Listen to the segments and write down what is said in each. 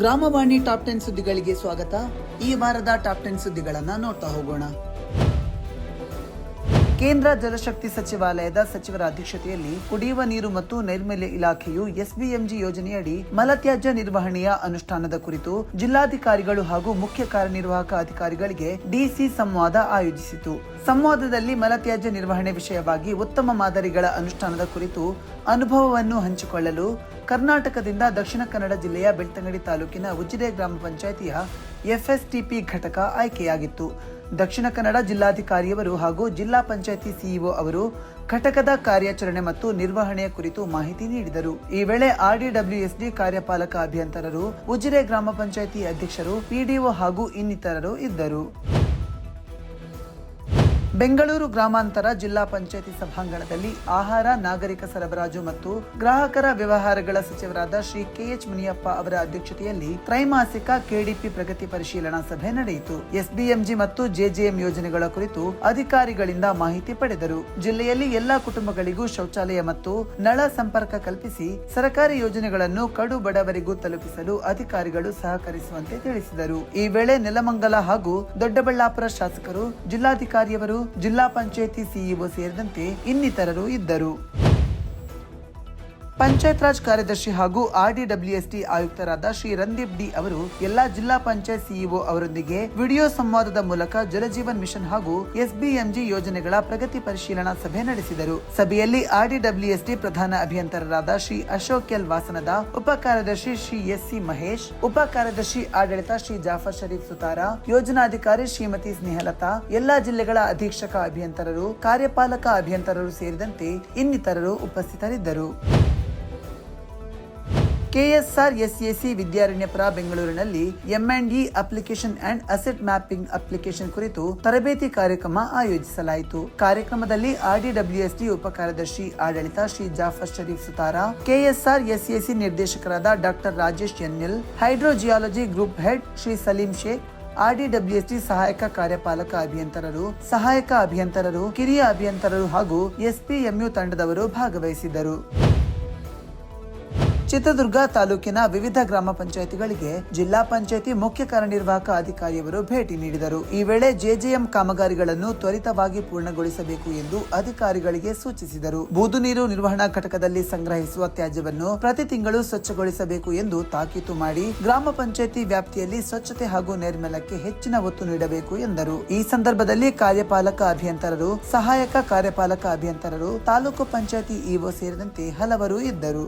ಗ್ರಾಮವಾಣಿ top ten ಸುದ್ದಿಗಳಿಗೆ ಸ್ವಾಗತ. ಈ ವಾರದ ಟಾಪ್ ಟೆನ್ ಸುದ್ದಿಗಳನ್ನು ನೋಡ್ತಾ ಹೋಗೋಣ. ಕೇಂದ್ರ ಜಲಶಕ್ತಿ ಸಚಿವಾಲಯದ ಸಚಿವರ ಅಧ್ಯಕ್ಷತೆಯಲ್ಲಿ ಕುಡಿಯುವ ನೀರು ಮತ್ತು ನೈರ್ಮಲ್ಯ ಇಲಾಖೆಯು ಎಸ್ಬಿಎಂಜಿ ಯೋಜನೆಯಡಿ ಮಲತ್ಯಾಜ್ಯ ನಿರ್ವಹಣೆಯ ಅನುಷ್ಠಾನದ ಕುರಿತು ಜಿಲ್ಲಾಧಿಕಾರಿಗಳು ಹಾಗೂ ಮುಖ್ಯ ಕಾರ್ಯನಿರ್ವಾಹಕ ಅಧಿಕಾರಿಗಳಿಗೆ ಡಿಸಿ ಸಂವಾದ ಆಯೋಜಿಸಿತು. ಸಂವಾದದಲ್ಲಿ ಮಲತ್ಯಾಜ್ಯ ನಿರ್ವಹಣೆ ವಿಷಯವಾಗಿ ಉತ್ತಮ ಮಾದರಿಗಳ ಅನುಷ್ಠಾನದ ಕುರಿತು ಅನುಭವವನ್ನು ಹಂಚಿಕೊಳ್ಳಲು ಕರ್ನಾಟಕದಿಂದ ದಕ್ಷಿಣ ಕನ್ನಡ ಜಿಲ್ಲೆಯ ಬೆಳ್ತಂಗಡಿ ತಾಲೂಕಿನ ಉಜಿರೆ ಗ್ರಾಮ ಪಂಚಾಯಿತಿಯ ಎಫ್ಎಸ್ಟಿಪಿ ಘಟಕ ಆಯ್ಕೆಯಾಗಿತ್ತು. ದಕ್ಷಿಣ ಕನ್ನಡ ಜಿಲ್ಲಾಧಿಕಾರಿಯವರು ಹಾಗೂ ಜಿಲ್ಲಾ ಪಂಚಾಯಿತಿ ಸಿಇಒ ಅವರು ಘಟಕದ ಕಾರ್ಯಾಚರಣೆ ಮತ್ತು ನಿರ್ವಹಣೆಯ ಕುರಿತು ಮಾಹಿತಿ ನೀಡಿದರು. ಈ ವೇಳೆ ಆರ್ಡಿಡಬ್ಲ್ಯೂಎಸ್ಡಿ ಕಾರ್ಯಪಾಲಕ ಅಭಿಯಂತರರು ಉಜಿರೆ ಗ್ರಾಮ ಪಂಚಾಯಿತಿ ಅಧ್ಯಕ್ಷರು ಪಿಡಿಒ ಹಾಗೂ ಇನ್ನಿತರರು ಇದ್ದರು. ಬೆಂಗಳೂರು ಗ್ರಾಮಾಂತರ ಜಿಲ್ಲಾ ಪಂಚಾಯಿತಿ ಸಭಾಂಗಣದಲ್ಲಿ ಆಹಾರ, ನಾಗರಿಕ ಸರಬರಾಜು ಮತ್ತು ಗ್ರಾಹಕರ ವ್ಯವಹಾರಗಳ ಸಚಿವರಾದ ಶ್ರೀ ಕೆಎಚ್ ಮುನಿಯಪ್ಪ ಅವರ ಅಧ್ಯಕ್ಷತೆಯಲ್ಲಿ ತ್ರೈಮಾಸಿಕ ಕೆಡಿಪಿ ಪ್ರಗತಿ ಪರಿಶೀಲನಾ ಸಭೆ ನಡೆಯಿತು. ಎಸ್ಬಿಎಂಜಿ ಮತ್ತು ಜೆಜೆಎಂ ಯೋಜನೆಗಳ ಕುರಿತು ಅಧಿಕಾರಿಗಳಿಂದ ಮಾಹಿತಿ ಪಡೆದರು. ಜಿಲ್ಲೆಯಲ್ಲಿ ಎಲ್ಲಾ ಕುಟುಂಬಗಳಿಗೂ ಶೌಚಾಲಯ ಮತ್ತು ನಳ ಸಂಪರ್ಕ ಕಲ್ಪಿಸಿ ಸರ್ಕಾರಿ ಯೋಜನೆಗಳನ್ನು ಕಡು ಬಡವರಿಗೂ ತಲುಪಿಸಲು ಅಧಿಕಾರಿಗಳು ಸಹಕರಿಸುವಂತೆ ತಿಳಿಸಿದರು. ಈ ವೇಳೆ ನೆಲಮಂಗಲ ಹಾಗೂ ದೊಡ್ಡಬಳ್ಳಾಪುರ ಶಾಸಕರು, ಜಿಲ್ಲಾಧಿಕಾರಿಯವರು ಜಿಲ್ಲಾ ಪಂಚಾಯಿತಿ ಸಿಇಒ ಸೇರಿದಂತೆ ಇನ್ನಿತರರು ಇದ್ದರು. ಪಂಚಾಯತ್ ರಾಜ್ ಕಾರ್ಯದರ್ಶಿ ಹಾಗೂ ಆರ್ಡಿಡಬ್ಲ್ಯೂಎಸ್ಟಿ ಆಯುಕ್ತರಾದ ಶ್ರೀ ರಂದೀಪ್ ಡಿ ಅವರು ಎಲ್ಲಾ ಜಿಲ್ಲಾ ಪಂಚಾಯತ್ ಸಿಇಒ ಅವರೊಂದಿಗೆ ವಿಡಿಯೋ ಸಂವಾದದ ಮೂಲಕ ಜಲಜೀವನ್ ಮಿಷನ್ ಹಾಗೂ ಎಸ್ಬಿಎಂಜಿ ಯೋಜನೆಗಳ ಪ್ರಗತಿ ಪರಿಶೀಲನಾ ಸಭೆ ನಡೆಸಿದರು. ಸಭೆಯಲ್ಲಿ ಆರ್ಡಿಡಬ್ಲ್ಯೂಎಸ್ಟಿ ಪ್ರಧಾನ ಅಭಿಯಂತರರಾದ ಶ್ರೀ ಅಶೋಕ್ ಎಲ್ ವಾಸನದ ಉಪ ಕಾರ್ಯದರ್ಶಿ ಶ್ರೀ ಎಸ್ ಸಿ ಮಹೇಶ್, ಉಪ ಕಾರ್ಯದರ್ಶಿ ಆಡಳಿತ ಶ್ರೀ ಜಾಫರ್ ಶರೀಫ್ ಸುತಾರ, ಯೋಜನಾಧಿಕಾರಿ ಶ್ರೀಮತಿ ಸ್ನೇಹಲತಾ, ಎಲ್ಲಾ ಜಿಲ್ಲೆಗಳ ಅಧೀಕ್ಷಕ ಅಭಿಯಂತರರು, ಕಾರ್ಯಪಾಲಕ ಅಭಿಯಂತರರು ಸೇರಿದಂತೆ ಇನ್ನಿತರರು ಉಪಸ್ಥಿತರಿದ್ದರು. ಕೆಎಸ್ಆರ್ ಎಸ್ಎಸಿ ವಿದ್ಯಾರಣ್ಯಪುರ ಬೆಂಗಳೂರಿನಲ್ಲಿ M and E application and asset mapping application ಕುರಿತು ತರಬೇತಿ ಕಾರ್ಯಕ್ರಮ ಆಯೋಜಿಸಲಾಯಿತು. ಕಾರ್ಯಕ್ರಮದಲ್ಲಿ ಆರ್ಡಿಡಬ್ಲ್ಯೂಎಸ್ಡಿ ಉಪ ಕಾರ್ಯದರ್ಶಿ ಆಡಳಿತ ಶ್ರೀ ಜಾಫರ್ ಶರೀಫ್ ಸುತಾರ, ಕೆಎಸ್ಆರ್ ಎಸ್ಎಸಿ ನಿರ್ದೇಶಕರಾದ doctor Rajesh NL hydrogeology group head Shri Salim Shaikh RDWST ಸಹಾಯಕ ಕಾರ್ಯಪಾಲಕ ಅಭಿಯಂತರರು, ಸಹಾಯಕ ಅಭಿಯಂತರರು, ಕಿರಿಯ ಅಭಿಯಂತರರು ಹಾಗೂ ಎಸ್ಪಿಎಂಯು ತಂಡದವರು ಭಾಗವಹಿಸಿದ್ದರು. ಚಿತ್ರದುರ್ಗ ತಾಲೂಕಿನ ವಿವಿಧ ಗ್ರಾಮ ಪಂಚಾಯಿತಿಗಳಿಗೆ ಜಿಲ್ಲಾ ಪಂಚಾಯಿತಿ ಮುಖ್ಯ ಕಾರ್ಯನಿರ್ವಾಹಕ ಅಧಿಕಾರಿಯವರು ಭೇಟಿ ನೀಡಿದರು. ಈ ವೇಳೆ ಜೆಜೆಎಂ ಕಾಮಗಾರಿಗಳನ್ನು ತ್ವರಿತವಾಗಿ ಪೂರ್ಣಗೊಳಿಸಬೇಕು ಎಂದು ಅಧಿಕಾರಿಗಳಿಗೆ ಸೂಚಿಸಿದರು. ಬೂದು ನೀರು ನಿರ್ವಹಣಾ ಘಟಕದಲ್ಲಿ ಸಂಗ್ರಹಿಸುವ ತ್ಯಾಜ್ಯವನ್ನು ಪ್ರತಿ ತಿಂಗಳು ಸ್ವಚ್ಛಗೊಳಿಸಬೇಕು ಎಂದು ತಾಕೀತು ಮಾಡಿ ಗ್ರಾಮ ಪಂಚಾಯಿತಿ ವ್ಯಾಪ್ತಿಯಲ್ಲಿ ಸ್ವಚ್ಛತೆ ಹಾಗೂ ನೈರ್ಮಲ್ಯಕ್ಕೆ ಹೆಚ್ಚಿನ ಒತ್ತು ನೀಡಬೇಕು ಎಂದರು. ಈ ಸಂದರ್ಭದಲ್ಲಿ ಕಾರ್ಯಪಾಲಕ ಅಭಿಯಂತರರು, ಸಹಾಯಕ ಕಾರ್ಯಪಾಲಕ ಅಭಿಯಂತರರು, ತಾಲೂಕು ಪಂಚಾಯತಿ ಇಒ ಸೇರಿದಂತೆ ಹಲವರು ಇದ್ದರು.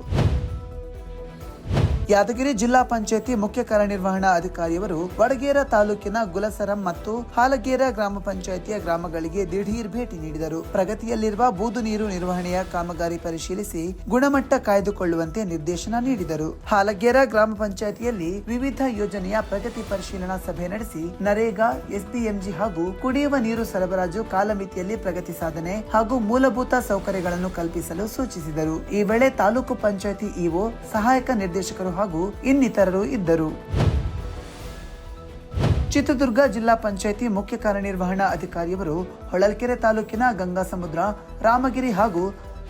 ಯಾದಗಿರಿ ಜಿಲ್ಲಾ ಪಂಚಾಯತಿ ಮುಖ್ಯ ಕಾರ್ಯನಿರ್ವಹಣಾ ಅಧಿಕಾರಿಯವರು ವಡಗೇರ ತಾಲೂಕಿನ ಗುಲಸರಂ ಮತ್ತು ಹಾಲಗೇರ ಗ್ರಾಮ ಪಂಚಾಯಿತಿಯ ಗ್ರಾಮಗಳಿಗೆ ದಿಢೀರ್ ಭೇಟಿ ನೀಡಿದರು. ಪ್ರಗತಿಯಲ್ಲಿರುವ ಬೂದು ನೀರು ನಿರ್ವಹಣೆಯ ಕಾಮಗಾರಿ ಪರಿಶೀಲಿಸಿ ಗುಣಮಟ್ಟ ಕಾಯ್ದುಕೊಳ್ಳುವಂತೆ ನಿರ್ದೇಶನ ನೀಡಿದರು. ಹಾಲಗೇರ ಗ್ರಾಮ ಪಂಚಾಯಿತಿಯಲ್ಲಿ ವಿವಿಧ ಯೋಜನೆಯ ಪ್ರಗತಿ ಪರಿಶೀಲನಾ ಸಭೆ ನಡೆಸಿ ನರೇಗಾ ಎಸ್ಬಿಎಂಜಿ ಹಾಗೂ ಕುಡಿಯುವ ನೀರು ಸರಬರಾಜು ಕಾಲಮಿತಿಯಲ್ಲಿ ಪ್ರಗತಿ ಸಾಧನೆ ಹಾಗೂ ಮೂಲಭೂತ ಸೌಕರ್ಯಗಳನ್ನು ಕಲ್ಪಿಸಲು ಸೂಚಿಸಿದರು. ಈ ವೇಳೆ ತಾಲೂಕು ಪಂಚಾಯಿತಿ ಇಒ, ಸಹಾಯಕ ನಿರ್ದೇಶಕರು ಹಾಗೂ ಇನ್ನಿತರರು ಇದ್ದರು. ಚಿತ್ರದುರ್ಗ ಜಿಲ್ಲಾ ಪಂಚಾಯಿತಿ ಮುಖ್ಯ ಕಾರ್ಯನಿರ್ವಹಣಾ ಅಧಿಕಾರಿಯವರು ಹೊಳಲ್ಕೆರೆ ತಾಲೂಕಿನ ಗಂಗಾಸಮುದ್ರ, ರಾಮಗಿರಿ ಹಾಗೂ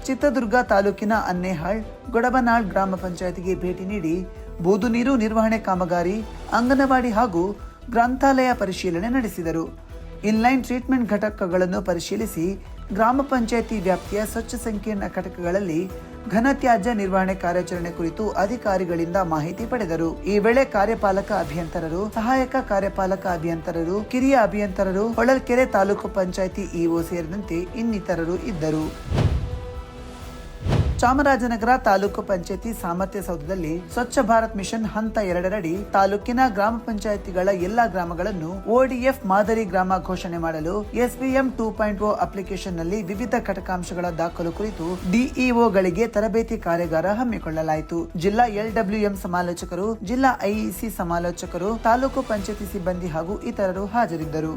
ಚಿತ್ರದುರ್ಗ ತಾಲೂಕಿನ ಅನ್ನೇಹಾಳ್, ಗೊಡಬನಾಳ್ ಗ್ರಾಮ ಪಂಚಾಯಿತಿಗೆ ಭೇಟಿ ನೀಡಿ ಬೂದು ನೀರು ನಿರ್ವಹಣೆ ಕಾಮಗಾರಿ, ಅಂಗನವಾಡಿ ಹಾಗೂ ಗ್ರಂಥಾಲಯ ಪರಿಶೀಲನೆ ನಡೆಸಿದರು. ಇನ್ಲೈನ್ ಟ್ರೀಟ್ಮೆಂಟ್ ಘಟಕಗಳನ್ನು ಪರಿಶೀಲಿಸಿ ಗ್ರಾಮ ಪಂಚಾಯಿತಿ ವ್ಯಾಪ್ತಿಯ ಸ್ವಚ್ಛ ಸಂಕೀರ್ಣ ಘಟಕಗಳಲ್ಲಿ ಘನತ್ಯಾಜ್ಯ ನಿರ್ವಹಣೆ ಕಾರ್ಯಾಚರಣೆ ಕುರಿತು ಅಧಿಕಾರಿಗಳಿಂದ ಮಾಹಿತಿ ಪಡೆದರು. ಈ ವೇಳೆ ಕಾರ್ಯಪಾಲಕ ಅಭಿಯಂತರರು, ಸಹಾಯಕ ಕಾರ್ಯಪಾಲಕ ಅಭಿಯಂತರರು, ಕಿರಿಯ ಅಭಿಯಂತರರು, ಹೊಳಲ್ಕೆರೆ ತಾಲೂಕು ಪಂಚಾಯಿತಿ ಇಒ ಸೇರಿದಂತೆ ಇನ್ನಿತರರು ಇದ್ದರು. ಚಾಮರಾಜನಗರ ತಾಲೂಕು ಪಂಚಾಯತಿ ಸಾಮರ್ಥ್ಯ ಸೌಧದಲ್ಲಿ ಸ್ವಚ್ಛ ಭಾರತ್ ಮಿಷನ್ ಹಂತ ಎರಡರಡಿ ತಾಲೂಕಿನ ಗ್ರಾಮ ಪಂಚಾಯತಿಗಳ ಎಲ್ಲಾ ಗ್ರಾಮಗಳನ್ನು ಒಡಿಎಫ್ ಮಾದರಿ ಗ್ರಾಮ ಘೋಷಣೆ ಮಾಡಲು ಎಸ್ಬಿಎಂ ಟೂ ಪಾಯಿಂಟ್ ಓ ಅಪ್ಲಿಕೇಶನ್ನಲ್ಲಿ ವಿವಿಧ ಘಟಕಾಂಶಗಳ ದಾಖಲು ಕುರಿತು ಡಿಇಒಗಳಿಗೆ ತರಬೇತಿ ಕಾರ್ಯಾಗಾರ ಹಮ್ಮಿಕೊಳ್ಳಲಾಯಿತು. ಜಿಲ್ಲಾ ಎಲ್ಡಬ್ಲ್ಯೂಎಂ ಸಮಾಲೋಚಕರು, ಜಿಲ್ಲಾ ಐಇಸಿ ಸಮಾಲೋಚಕರು, ತಾಲೂಕು ಪಂಚಾಯತಿ ಸಿಬ್ಬಂದಿ ಹಾಗೂ ಇತರರು ಹಾಜರಿದ್ದರು.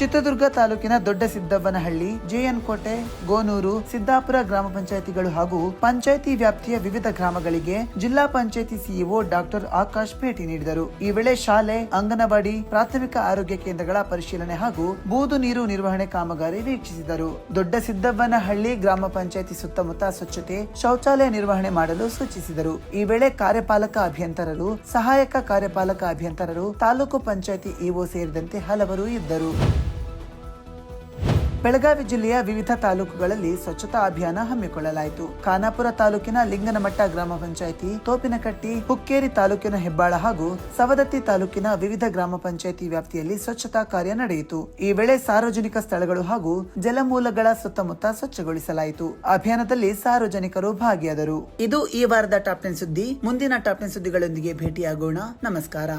ಚಿತ್ರದುರ್ಗ ತಾಲೂಕಿನ ದೊಡ್ಡ ಸಿದ್ದವ್ವನಹಳ್ಳಿ ಜೆಎನ್ ಕೋಟೆ ಗೋನೂರು, ಸಿದ್ದಾಪುರ ಗ್ರಾಮ ಪಂಚಾಯಿತಿಗಳು ಹಾಗೂ ಪಂಚಾಯಿತಿ ವ್ಯಾಪ್ತಿಯ ವಿವಿಧ ಗ್ರಾಮಗಳಿಗೆ ಜಿಲ್ಲಾ ಪಂಚಾಯಿತಿ ಸಿಇಒ ಡಾಕ್ಟರ್ ಆಕಾಶ್ ಭೇಟಿ ನೀಡಿದರು. ಈ ವೇಳೆ ಶಾಲೆ, ಅಂಗನವಾಡಿ, ಪ್ರಾಥಮಿಕ ಆರೋಗ್ಯ ಕೇಂದ್ರಗಳ ಪರಿಶೀಲನೆ ಹಾಗೂ ಬೂದು ನೀರು ನಿರ್ವಹಣೆ ಕಾಮಗಾರಿ ವೀಕ್ಷಿಸಿದರು. ದೊಡ್ಡ ಸಿದ್ದವ್ವನಹಳ್ಳಿ ಗ್ರಾಮ ಪಂಚಾಯಿತಿ ಸುತ್ತಮುತ್ತ ಸ್ವಚ್ಛತೆ, ಶೌಚಾಲಯ ನಿರ್ವಹಣೆ ಮಾಡಲು ಸೂಚಿಸಿದರು. ಈ ವೇಳೆ ಕಾರ್ಯಪಾಲಕ ಅಭಿಯಂತರರು, ಸಹಾಯಕ ಕಾರ್ಯಪಾಲಕ ಅಭಿಯಂತರರು, ತಾಲೂಕು ಪಂಚಾಯಿತಿ ಇಒ ಸೇರಿದಂತೆ ಹಲವರು ಇದ್ದರು. ಬೆಳಗಾವಿ ಜಿಲ್ಲೆಯ ವಿವಿಧ ತಾಲೂಕುಗಳಲ್ಲಿ ಸ್ವಚ್ಛತಾ ಅಭಿಯಾನ ಹಮ್ಮಿಕೊಳ್ಳಲಾಯಿತು. ಖಾನಾಪುರ ತಾಲೂಕಿನ ಲಿಂಗನಮಟ್ಟ ಗ್ರಾಮ ಪಂಚಾಯಿತಿ, ತೋಪಿನಕಟ್ಟಿ, ಹುಕ್ಕೇರಿ ತಾಲೂಕಿನ ಹೆಬ್ಬಾಳ ಹಾಗೂ ಸವದತ್ತಿ ತಾಲೂಕಿನ ವಿವಿಧ ಗ್ರಾಮ ಪಂಚಾಯಿತಿ ವ್ಯಾಪ್ತಿಯಲ್ಲಿ ಸ್ವಚ್ಛತಾ ಕಾರ್ಯ ನಡೆಯಿತು. ಈ ವೇಳೆ ಸಾರ್ವಜನಿಕ ಸ್ಥಳಗಳು ಹಾಗೂ ಜಲಮೂಲಗಳ ಸುತ್ತಮುತ್ತ ಸ್ವಚ್ಛಗೊಳಿಸಲಾಯಿತು. ಅಭಿಯಾನದಲ್ಲಿ ಸಾರ್ವಜನಿಕರು ಭಾಗಿಯಾದರು. ಇದು ಈ ವಾರದ ಟಾಪ್ ಟೆನ್ ಸುದ್ದಿ. ಮುಂದಿನ ಟಾಪ್ ಟೆನ್ ಸುದ್ದಿಗಳೊಂದಿಗೆ ಭೇಟಿಯಾಗೋಣ. ನಮಸ್ಕಾರ.